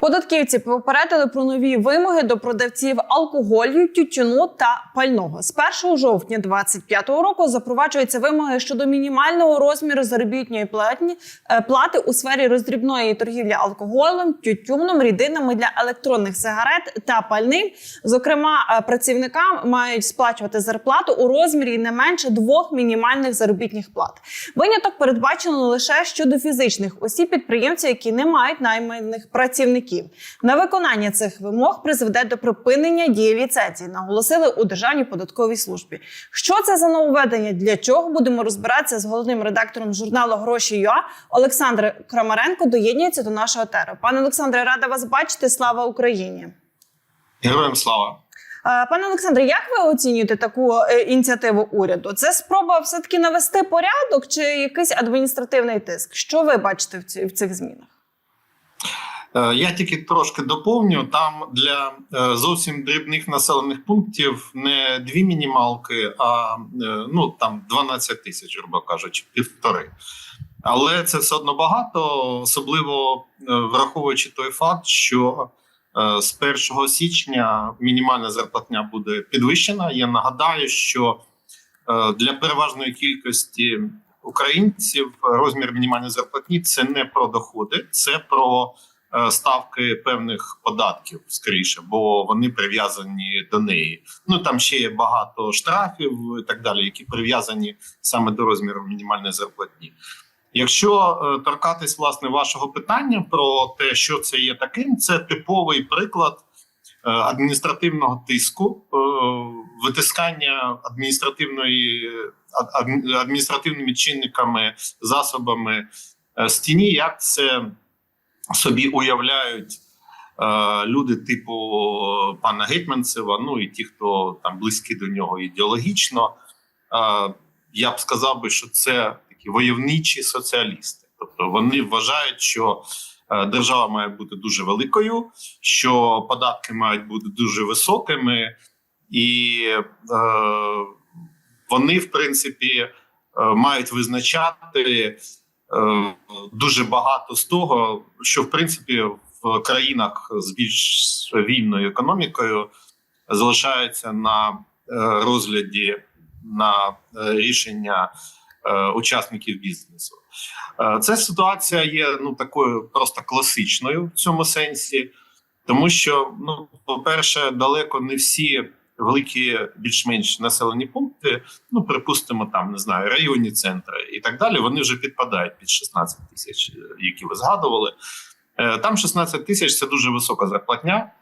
Податківці попередили про нові вимоги до продавців алкоголю, тютюну та пального. З 1 жовтня 2025 року запроваджуються вимоги щодо мінімального розміру заробітної платні е, плати у сфері роздрібної торгівлі алкоголем, тютюном, рідинами для електронних сигарет та пальним. Зокрема, е, працівникам мають сплачувати зарплату у розмірі не менше двох мінімальних заробітних плат. Виняток передбачено лише щодо фізичних осіб підприємців, які не мають найманих працівників. На виконання цих вимог призведе до припинення дії ліцензій, наголосили у Державній податковій службі. Що це за нововведення? Для чого будемо розбиратися з головним редактором журналу Гроші ЮА Олександр Крамаренко доєднується до нашого теру. Пане Олександре, рада вас бачити. Слава Україні! Героям слава. Пане Олександре, як ви оцінюєте таку е, ініціативу уряду? Це спроба все таки навести порядок чи якийсь адміністративний тиск? Що ви бачите в цих змінах? Е, Я тільки трошки доповню. Там для е, зовсім дрібних населених пунктів не дві мінімалки, а е, ну там 12 тисяч, грубо кажучи, півтори. Але це все одно багато, особливо враховуючи той факт, що з 1 січня мінімальна зарплатня буде підвищена. Я нагадаю, що для переважної кількості українців розмір мінімальної зарплатні це не про доходи, це про ставки певних податків скоріше, бо вони прив'язані до неї. Ну там ще є багато штрафів і так далі, які прив'язані саме до розміру мінімальної зарплатні. Якщо е, торкатись власне вашого питання про те, що це є таким, це типовий приклад е, адміністративного тиску, е, витискання адміністративної адміністративними чинниками, засобами е, з тіні, як це собі уявляють е, люди типу пана Гетьманцева, ну і ті, хто там близькі до нього ідеологічно. Е, я б сказав би, що це такі войовничі соціалісти. Тобто вони вважають, що е, держава має бути дуже великою, що податки мають бути дуже високими, і е, вони, в принципі, е, мають визначати е, дуже багато з того, що в принципі в країнах з більш вільною економікою залишаються на е, розгляді на е, рішення е, учасників бізнесу. Е, Ця ситуація є ну такою просто класичною в цьому сенсі, тому що, ну, по-перше, далеко не всі великі більш-менш населені пункти, ну припустимо, там не знаю, районні центри і так далі. Вони вже підпадають під 16 тисяч, е, які ви згадували. Е, Там 16 тисяч це дуже висока зарплатня,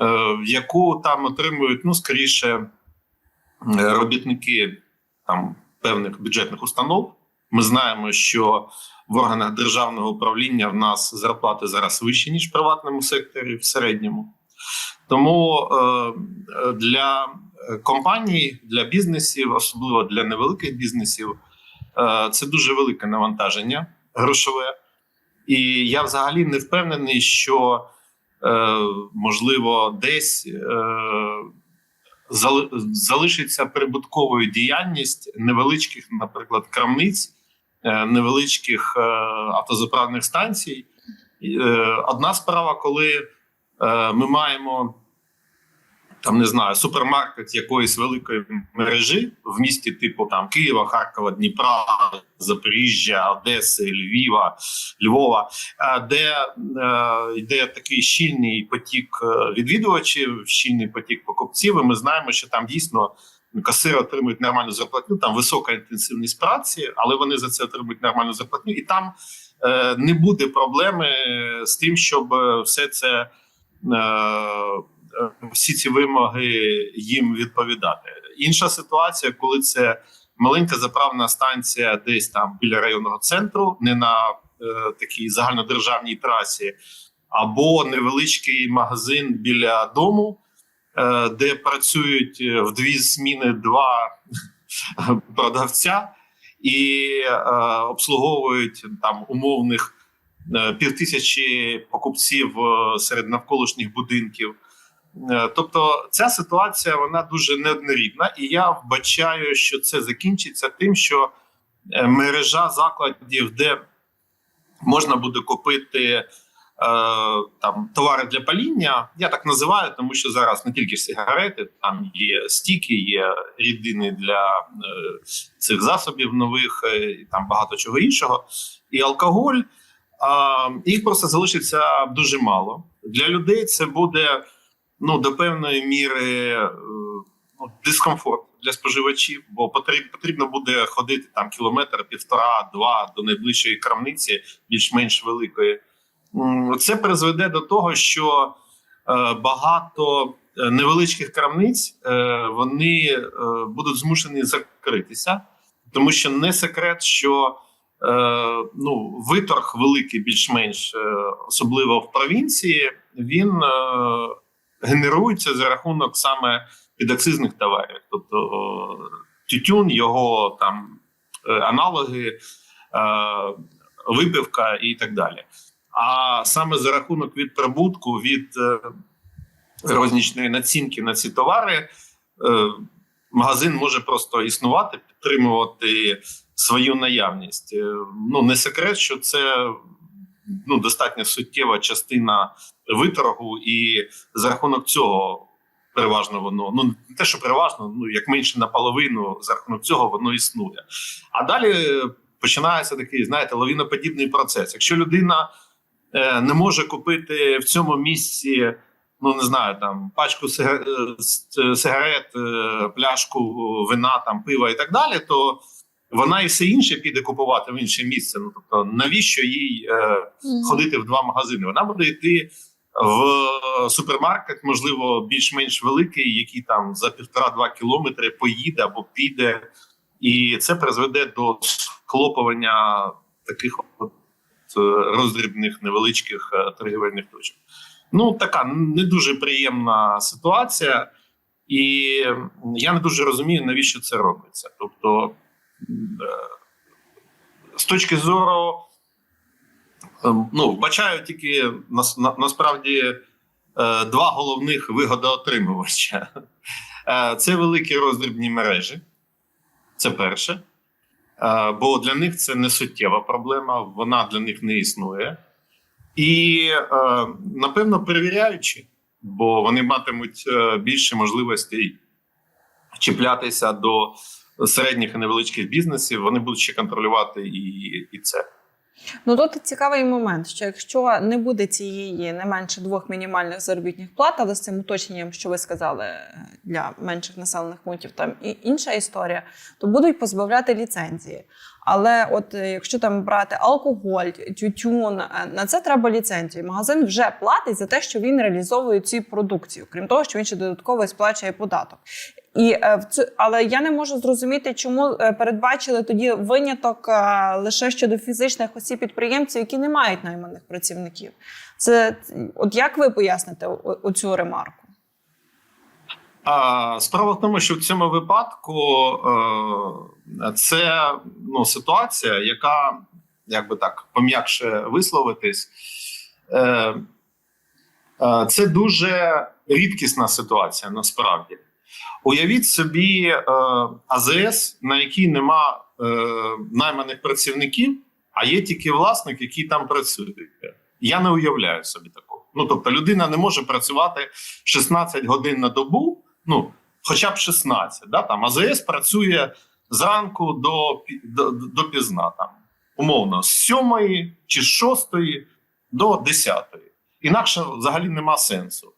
е, яку там отримують ну скоріше робітники там певних бюджетних установ. Ми знаємо, що в органах державного управління в нас зарплати зараз вищі ніж в приватному секторі в середньому. Тому е, е, для компаній, для бізнесів, особливо для невеликих бізнесів, е, це дуже велике навантаження грошове. І я взагалі не впевнений, що можливо десь залишиться прибутковою діяльність невеличких, наприклад, крамниць, невеличких автозаправних станцій. Одна справа, коли ми маємо там не знаю, супермаркет якоїсь великої мережі в місті, типу там Києва, Харкова, Дніпра, Запоріжжя, Одеси, Львіва, Львова, е, де е, йде такий щільний потік е, відвідувачів, щільний потік покупців. І ми знаємо, що там дійсно касири отримують нормальну зарплатню, там висока інтенсивність праці, але вони за це отримують нормальну зарплатню, і там е, не буде проблеми з тим, щоб е, все це. Е, всі ці вимоги їм відповідати. Інша ситуація, коли це маленька заправна станція, десь там біля районного центру, не на е, такій загальнодержавній трасі, або невеличкий магазин біля дому, е, де працюють е, в дві зміни два продавця і е, обслуговують там умовних півтисячі покупців е, серед навколишніх будинків. Е, Тобто ця ситуація вона дуже неоднорідна, і я вбачаю, що це закінчиться тим, що е, мережа закладів, де можна буде купити там товари для паління. Я так називаю, тому що зараз не тільки сигарети, там є стіки, є рідини для е, цих засобів нових, е, і там багато чого іншого. І алкоголь. Їх просто залишиться дуже мало. Для людей це буде ну, до певної міри е, ну, дискомфорт для споживачів, бо потрібно, буде ходити там кілометр, півтора, два до найближчої крамниці, більш-менш великої. Це призведе до того, що е, багато е, невеличких крамниць вони будуть змушені закритися, тому що не секрет, що ну, виторг великий, більш-менш, е, особливо в провінції, він е, генерується за рахунок саме підакцизних товарів, тобто тютюн, його там е, аналоги, е, випивка і так далі. А саме за рахунок від прибутку від е, рознічної націнки на ці товари, е, магазин може просто існувати, підтримувати свою наявність. Е, Ну не секрет, що це ну достатньо суттєва частина виторгу, і за рахунок цього переважно воно ну не те, що переважно, ну як менше наполовину, за рахунок цього воно існує. А далі починається такий, знаєте, лавіноподібний процес. Якщо людина е, не може купити в цьому місці. Ну не знаю, там пачку е, сигарет, е, пляшку вина, там пива і так далі, то вона і все інше піде купувати в інше місце. Ну тобто, навіщо їй е, ходити в два магазини? Вона буде йти в супермаркет, можливо, більш-менш великий, який там за півтора-два кілометри поїде або піде, і це призведе до схлопування таких от е, роздрібних невеличких е, торгівельних точок. Ну, така не дуже приємна ситуація, і я не дуже розумію, навіщо це робиться. Тобто, з точки зору, ем, ну, вбачаю тільки на, насправді е, два головних вигодоотримувача: Е, це великі роздрібні мережі. Це перше. Е, Бо для них це не суттєва проблема, вона для них не існує. І напевно перевіряючи, бо вони матимуть більше можливостей чіплятися до середніх і невеличких бізнесів, вони будуть ще контролювати і, і це. Ну тут цікавий момент, що якщо не буде цієї не менше двох мінімальних заробітних плат, але з цим уточненням, що ви сказали для менших населених пунктів, там і інша історія, то будуть позбавляти ліцензії. Але от е, якщо там брати алкоголь, тютюн, е, на це треба ліцензію. Магазин вже платить за те, що він реалізовує цю продукцію, крім того, що він ще додатково сплачує податок. І е, але я не можу зрозуміти, чому е, передбачили тоді виняток е, лише щодо фізичних осіб підприємців, які не мають найманих працівників. Це от як ви поясните оцю ремарку? Справа в тому, що в цьому випадку це ну, ситуація, яка, як би так пом'якше висловитись, це дуже рідкісна ситуація насправді. Уявіть собі е, АЗС, на якій нема е, найманих працівників, а є тільки власник, який там працює. Я не уявляю собі такого. Ну тобто, людина не може працювати 16 годин на добу, ну хоча б 16. Да? Там АЗС працює зранку до, до, до пізна, там, умовно, з 7 чи з 6 до 10. Інакше взагалі нема сенсу.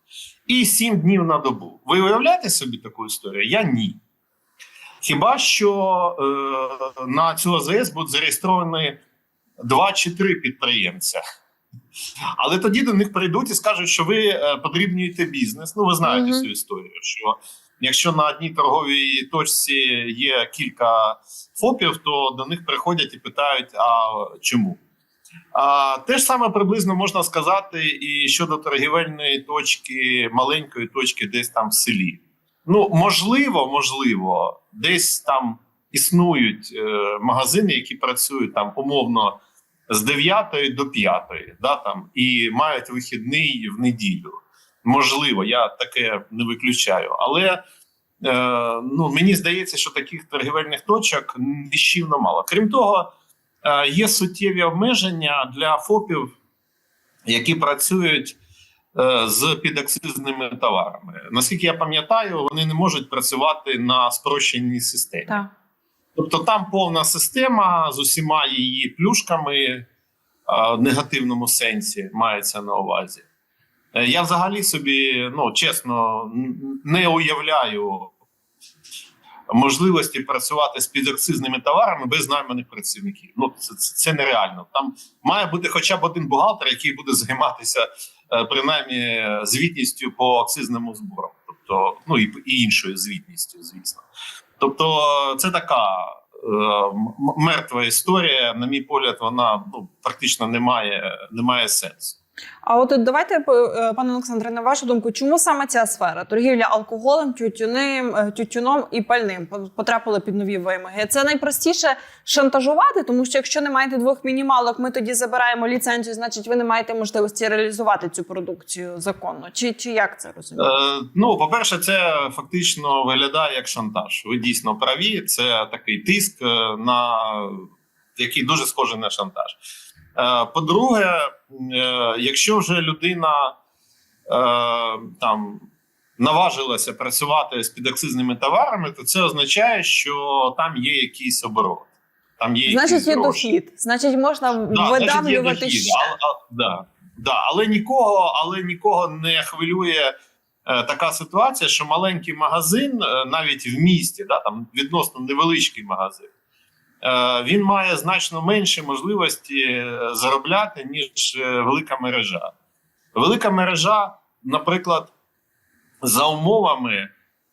І 7 днів на добу. Ви уявляєте собі таку історію? Я ні. Хіба що е, на цю АЗС будуть зареєстровані 2 чи 3 підприємця. Але тоді до них прийдуть і скажуть, що ви е, подрібнюєте бізнес. Ну, ви знаєте Мгм. цю історію. Що якщо на одній торговій точці є кілька ФОПів, то до них приходять і питають: а чому? А, те ж саме приблизно можна сказати і щодо торгівельної точки, маленької точки, десь там в селі. Ну, можливо, можливо, десь там існують е, магазини, які працюють там умовно з 9 до 5, да, там, і мають вихідний в неділю. Можливо, я таке не виключаю. Але е, ну, мені здається, що таких торгівельних точок нищівно мало. Крім того, є суттєві обмеження для ФОПів які працюють е, з підакцизними товарами. Наскільки я пам'ятаю, вони не можуть працювати на спрощеній системі. Так. Тобто там повна система з усіма її плюшками в негативному сенсі мається на увазі. Е, Я взагалі собі, ну чесно, не уявляю можливості працювати з підакцизними товарами без найманих працівників. Ну це, це, це нереально. Там має бути хоча б один бухгалтер, який буде займатися е, принаймні звітністю по акцизному збору, тобто ну і, і іншою звітністю, звісно. Тобто, це така е, мертва історія. На мій погляд, вона ну практично не має, не має сенсу. А от давайте, е, пане Олександре, на вашу думку, чому саме ця сфера торгівля алкоголем, тютюним, е, тютюном і пальним по- потрапила під нові вимоги? Це найпростіше шантажувати, тому що якщо не маєте двох мінімалок, ми тоді забираємо ліцензію, значить ви не маєте можливості реалізувати цю продукцію законно. Чи, чи як це розуміти? Е, ну, по-перше, це фактично виглядає як шантаж. Ви дійсно праві. Це такий тиск, на який дуже схожий на шантаж. Е, по-друге, е, якщо вже людина е, там наважилася працювати з підакцизними товарами, то це означає, що там є якийсь оборот. Там є Значить, є гроші. дохід. Значить, можна Да, видавлювати дохід. ще. А, а, да, да. Але нікого, але нікого не хвилює е, така ситуація, що маленький магазин, е, навіть в місті, да, там відносно невеличкий магазин, він має значно менше можливості е, заробляти, ніж е, велика мережа. Велика мережа, наприклад, за умовами.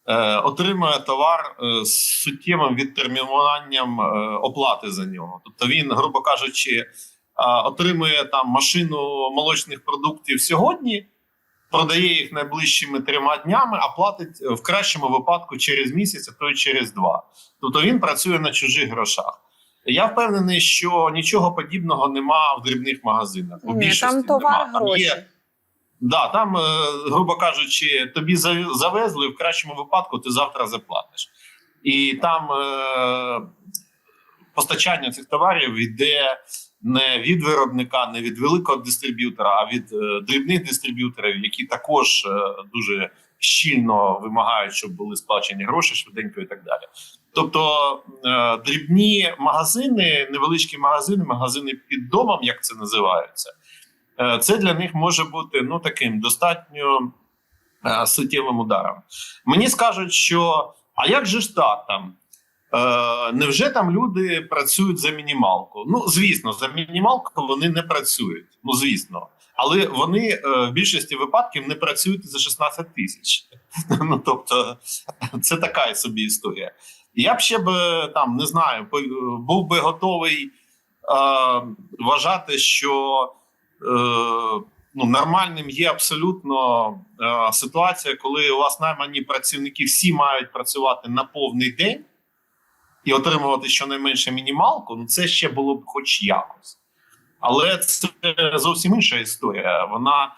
е, Отримує товар е, з суттєвим відтермінуванням е, оплати за нього. Тобто він, грубо кажучи, отримує там машину молочних продуктів сьогодні, продає їх найближчими трьома днями, а платить е, в кращому випадку через місяць, а то й через два. Тобто він працює на чужих грошах. Я впевнений, що нічого подібного нема в дрібних магазинах. У Ні, там товар нема. Там гроші. є Да, там, е, грубо кажучи, тобі зав- завезли в кращому випадку, ти завтра заплатиш. І там е, постачання цих товарів йде не від виробника, не від великого дистриб'ютора, а від е, дрібних дистриб'юторів, які також е, дуже щільно вимагають, щоб були сплачені гроші швиденько і так далі. Тобто е, дрібні магазини, невеличкі магазини, магазини під домом, як це називаються. Е, Це для них може бути ну таким достатньо суттєвим ударом. Мені скажуть, що а як же ж так там? Е, невже там люди працюють за мінімалку? Ну, звісно, за мінімалку вони не працюють. Ну, звісно. Але вони е, в більшості випадків не працюють за 16 тисяч. Ну, тобто, це така собі історія. Я б ще б там не знаю, був би готовий е, вважати, що е, ну, нормальним є абсолютно е, ситуація, коли у вас наймані працівники всі мають працювати на повний день і отримувати щонайменше мінімалку. Ну це ще було б хоч якось. Але це зовсім інша історія. Вона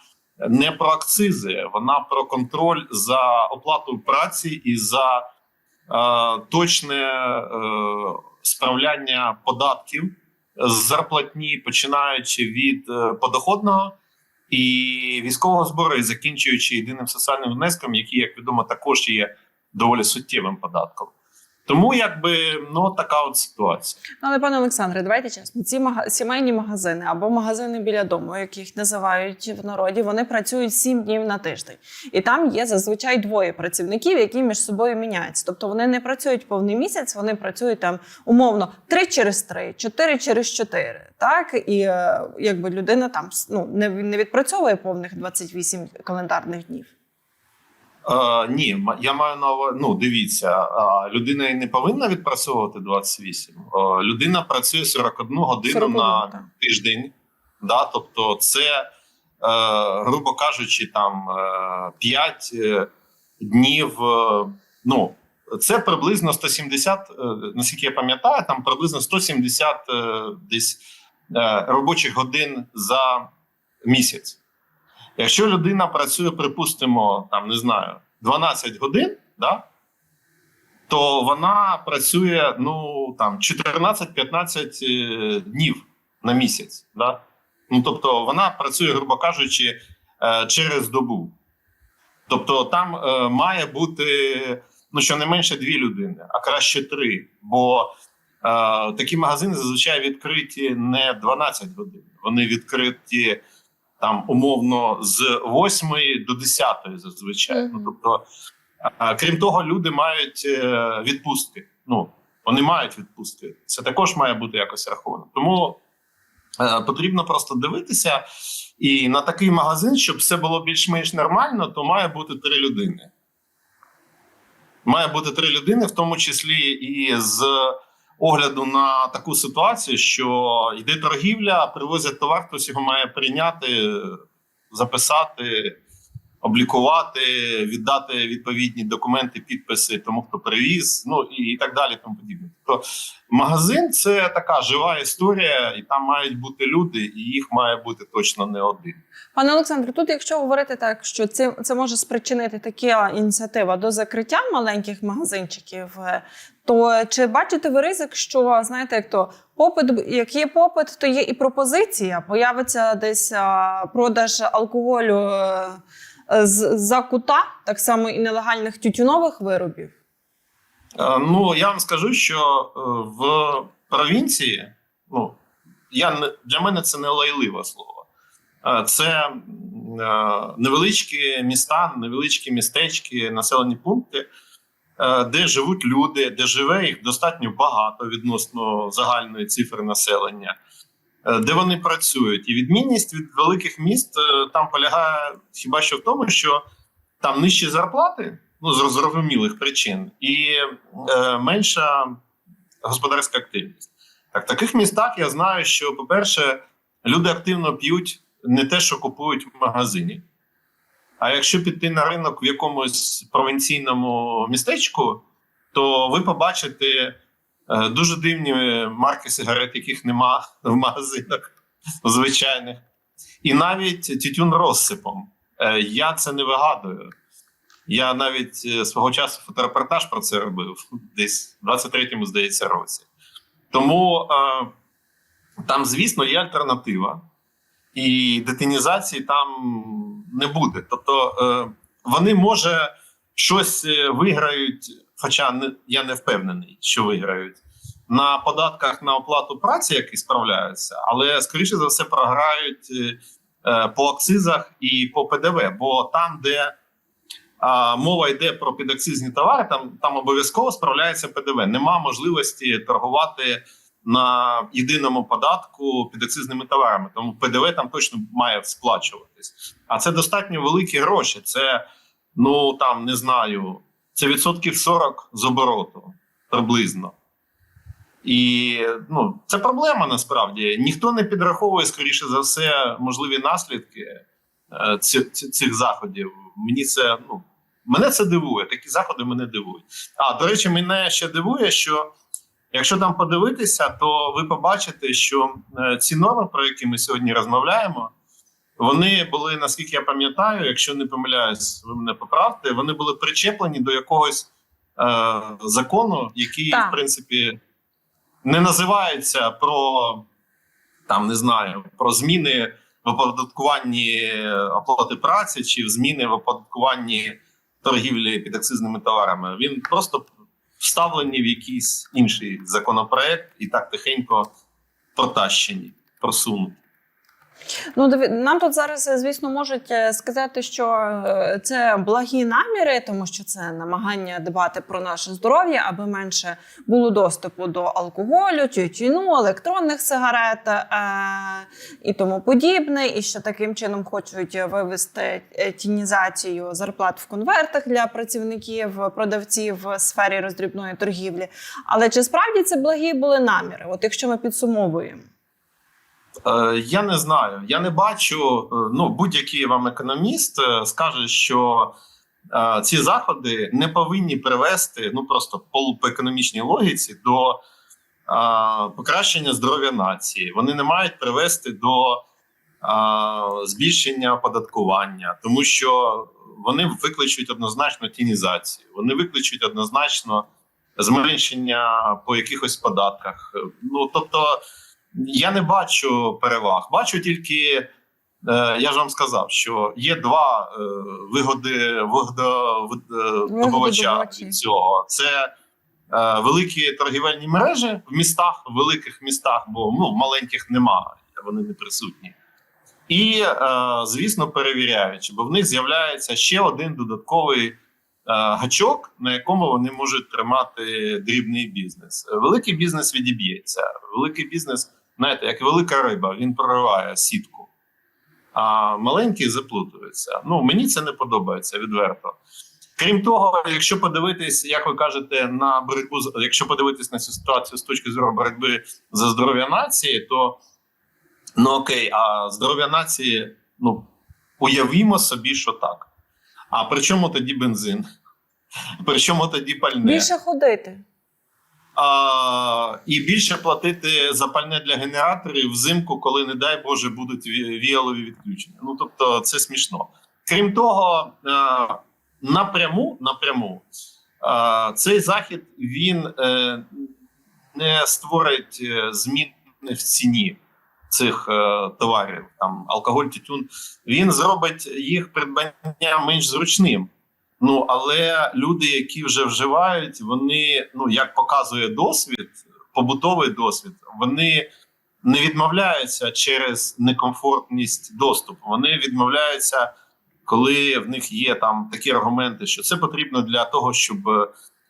не про акцизи, вона про контроль за оплатою праці і за е, точне е, справляння податків з зарплатні, починаючи від е, подоходного і військового збору, і закінчуючи єдиним соціальним внеском, який, як відомо, також є доволі суттєвим податком. Тому якби ну така от ситуація. Але пане Олександре, давайте чесно. Ці мага... сімейні магазини або магазини біля дому, як їх називають в народі, вони працюють сім днів на тиждень, і там є зазвичай двоє працівників, які між собою міняються. Тобто вони не працюють повний місяць, вони працюють там умовно три через три, чотири через чотири. Так і е, якби людина там ну не відпрацьовує повних 28 календарних днів. Е, ні, я маю на увазі, ну дивіться, людина і не повинна відпрацьовувати 28. Е, людина працює 41 годину 41, на тиждень. Да? Тобто, це, е, грубо кажучи, там е, 5 е, днів. е, ну, це приблизно 170, е, наскільки я пам'ятаю, там приблизно 170 е, десь е, робочих годин за місяць. Якщо людина працює, припустимо, там не знаю, 12 годин, да, то вона працює ну там 14-15 е, днів на місяць. Да? Ну тобто, вона працює, грубо кажучи, е, через добу. Тобто, там е, має бути ну щонайменше дві людини, а краще три. Бо е, такі магазини зазвичай відкриті не 12 годин. Вони відкриті там умовно з 8 до 10 зазвичай. Мгм. Ну тобто, крім того, люди мають е, відпустки. Ну вони мають відпустки. Це також має бути якось раховано. Тому е, потрібно просто дивитися. І на такий магазин, щоб все було більш-менш нормально, то має бути три людини. Має бути три людини, в тому числі і з огляду на таку ситуацію, що йде торгівля, привозять товар, хтось його має прийняти, записати, облікувати, віддати відповідні документи, підписи тому, хто привіз, ну і, так далі. Тому подібне. Тобто магазин це така жива історія, і там мають бути люди, і їх має бути точно не один. Пане Олександре, тут, якщо говорити так, що це, це може спричинити така ініціатива до закриття маленьких магазинчиків, е, то чи бачите ви ризик, що знаєте, як то попит, як є попит, то є і пропозиція. Появиться десь продаж алкоголю е, з за кута, так само і нелегальних тютюнових виробів. Е, Ну я вам скажу, що в провінції, ну я для мене це не лайливе слово. Е, Це е, невеличкі міста, невеличкі містечки, населені пункти, е, де живуть люди, де живе їх достатньо багато відносно загальної цифри населення, де вони працюють. І відмінність від великих міст там полягає хіба що в тому, що там нижчі зарплати, ну з зрозумілих причин, і менша господарська активність. Так, в таких містах я знаю, що, по-перше, люди активно п'ють не те, що купують в магазині. А якщо піти на ринок в якомусь провінційному містечку, то ви побачите е, дуже дивні марки сигарет, яких нема в магазинах звичайних. І навіть тютюн розсипом. Е, Я це не вигадую. Я навіть е, свого часу фоторепортаж про це робив десь в 23-му, здається, році. Тому там, звісно, є альтернатива, і детинізації там не буде. Тобто е, вони, може, щось е, виграють, хоча не, я не впевнений, що виграють. На податках на оплату праці, які справляються, але скоріше за все програють е, е, по акцизах і по ПДВ. Бо там, де а, мова йде про підакцизні товари, там, там обов'язково справляється ПДВ. Нема можливості торгувати на єдиному податку підакцизними товарами. Тому ПДВ там точно має сплачуватись. А це достатньо великі гроші. Це ну там не знаю, це відсотків 40 з обороту приблизно. І ну, це проблема насправді. Ніхто не підраховує, скоріше за все, можливі наслідки е, цих, цих заходів. Мені це ну мене це дивує. Такі заходи мене дивують. А до речі, мене ще дивує, що якщо там подивитися, то ви побачите, що е, ці норми, про які ми сьогодні розмовляємо, вони були, наскільки я пам'ятаю, якщо не помиляюсь, ви мене поправте, вони були причеплені до якогось е, закону, який, Так. в принципі, не називається про там не знаю про зміни в оподаткуванні оплати праці чи зміни в оподаткуванні торгівлі підакцизними товарами. Він просто вставлені в якийсь інший законопроект і так тихенько протащені, просунуті. Ну, нам тут зараз, е, звісно, можуть е, сказати, що е, це благі наміри, тому що це намагання дбати про наше здоров'я, аби менше було доступу до алкоголю, тютюну, електронних сигарет е- і тому подібне. І що таким чином хочуть вивести тінізацію зарплат в конвертах для працівників, продавців в сфері роздрібної торгівлі. Але чи справді це благі були наміри? От якщо ми підсумовуємо. Е, Я не знаю. Я не бачу. е, Ну, будь-який вам економіст е, скаже, що ці заходи не повинні привести ну просто по, економічній логіці до покращення здоров'я нації. Вони не мають привести до збільшення оподаткування, тому що вони викличуть однозначно тінізацію. Вони викличуть однозначно зменшення по якихось податках. Ну тобто. Я не бачу переваг. Бачу тільки, е, я ж вам сказав, що є два е, вигоди вигододобувача від цього. Це е, великі торгівельні мережі в містах, в великих містах, бо ну, в маленьких немає, вони не присутні. І, е, звісно, перевіряючи, бо в них з'являється ще один додатковий е, гачок, на якому вони можуть тримати дрібний бізнес. Великий бізнес відіб'ється. Великий бізнес, знаєте, як велика риба, він прориває сітку, а маленький заплутується. Ну, мені це не подобається відверто. Крім того, якщо подивитись, як ви кажете, на боротьбу, якщо подивитись на цю ситуацію з точки зору боротьби за здоров'я нації, то ну окей, а здоров'я нації, ну уявімо собі, що так. А при чому тоді бензин? При чому тоді пальне? Більше ходити. А, і більше платити за пальне для генераторів взимку, коли, не дай Боже, будуть ві- віялові відключення. Ну тобто, це смішно. Крім того, е, напряму, напряму е, цей захід він е, не створить е, зміни в ціні цих е, товарів, там алкоголь, тютюн. Він зробить їх придбання менш зручним. Ну але люди, які вже вживають, вони, ну як показує досвід, побутовий досвід, вони не відмовляються через некомфортність доступу. Вони відмовляються, коли в них є там такі аргументи, що це потрібно для того, щоб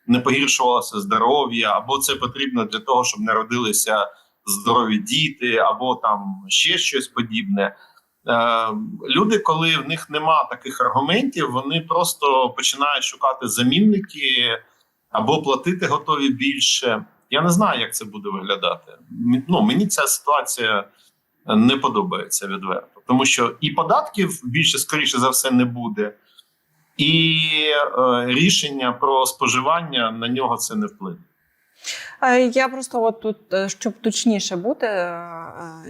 не погіршувалося здоров'я, або це потрібно для того, щоб народилися здорові діти, або там ще щось подібне. Е, люди, коли в них нема таких аргументів, вони просто починають шукати замінники або платити готові більше. Я не знаю, як це буде виглядати. Ну мені ця ситуація не подобається відверто, тому що і податків більше скоріше за все не буде, і е, рішення про споживання на нього це не вплине. Е, Я просто от тут, е, щоб точніше бути, е,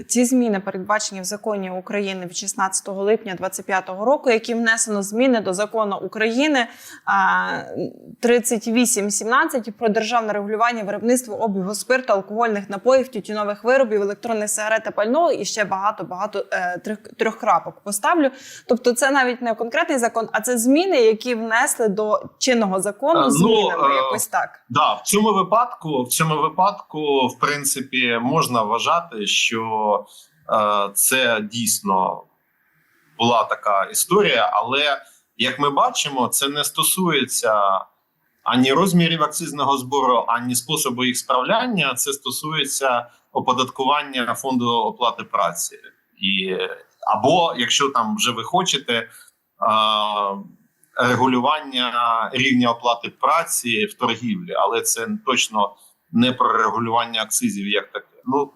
ці зміни передбачені в законі України від 16 липня 2025 року, які внесено зміни до закону України е, 3817 про державне регулювання виробництва обігу спирту, алкогольних напоїв, тютюнових виробів, електронних сигарет та пального і ще багато багато трьох, трьох крапок поставлю. Тобто, це навіть не конкретний закон, а це зміни, які внесли до чинного закону ну, змінами. е, Якось так. Да, в цьому випадку, в цьому випадку, в принципі, можна вважати, що е, це дійсно була така історія, але як ми бачимо, це не стосується ані розмірів акцизного збору, ані способу їх справляння. Це стосується оподаткування фонду оплати праці, і або якщо там вже ви хочете. Е, регулювання рівня оплати праці в торгівлі, але це точно не про регулювання акцизів як таке. Ну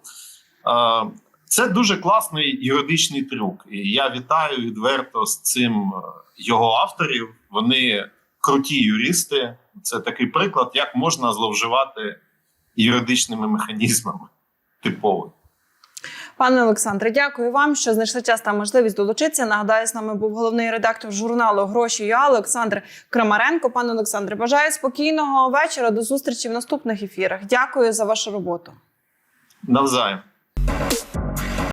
це дуже класний юридичний трюк. І я вітаю відверто з цим е, його авторів. Вони круті юристи. Це такий приклад, як можна зловживати юридичними механізмами. Типово. Пане Олександре, дякую вам, що знайшли час та можливість долучитися. Нагадаю, з нами був головний редактор журналу Гроші ЮА Олександр Крамаренко. Пане Олександре, бажаю спокійного вечора. До зустрічі в наступних ефірах. Дякую за вашу роботу. Навзаєм.